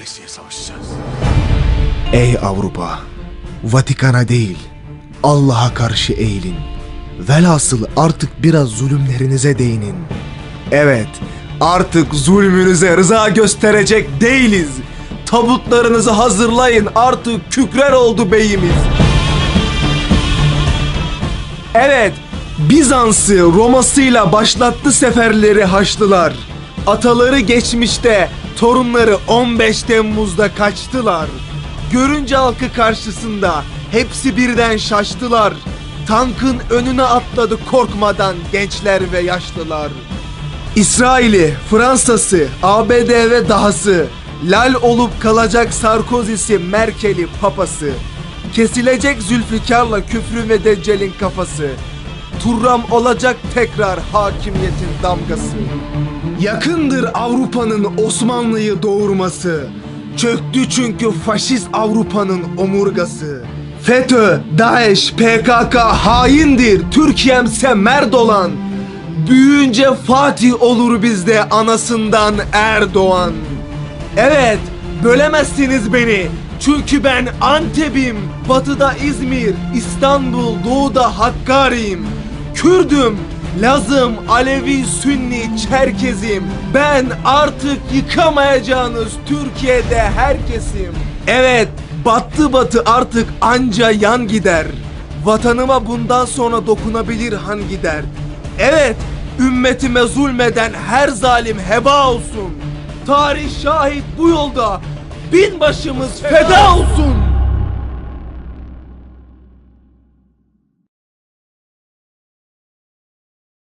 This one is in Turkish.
ölesiye savaşacağız. Ey Avrupa! Vatikan'a değil, Allah'a karşı eğilin. Velhasıl artık biraz zulümlerinize değinin. Evet, artık zulmünüze rıza gösterecek değiliz. Tabutlarınızı hazırlayın artık kükrer oldu beyimiz. Evet, Bizans'ı Roma'sıyla başlattı seferleri Haçlılar. Ataları geçmişte, torunları 15 Temmuz'da kaçtılar. Görünce halkı karşısında hepsi birden şaştılar. Tankın önüne atladı korkmadan gençler ve yaşlılar. İsrail'i, Fransa'sı, ABD ve dahası, lal olup kalacak Sarkozy'si, Merkel'i, papası. Kesilecek Zülfikar'la küfrü ve Deccal'in kafası. Turram olacak tekrar hakimiyetin damgası. Yakındır Avrupa'nın Osmanlı'yı doğurması. Çöktü çünkü faşist Avrupa'nın omurgası. FETÖ, DAEŞ, PKK haindir. Türkiye'mse Merdolan. Büyüyünce Fatih olur bizde anasından Erdoğan. Evet, bölemezsiniz beni. Çünkü ben Antep'im, batıda İzmir, İstanbul, doğuda Hakkari'yim. Kürdüm, Lazım, Alevi, Sünni, Çerkezim. Ben artık yıkamayacağınız Türkiye'de herkesim. Evet, battı batı artık anca yan gider. Vatanıma bundan sonra dokunabilir hangi dert? Evet, ümmetime zulmeden her zalim heba olsun. Tarih şahit bu yolda bin başımız feda olsun.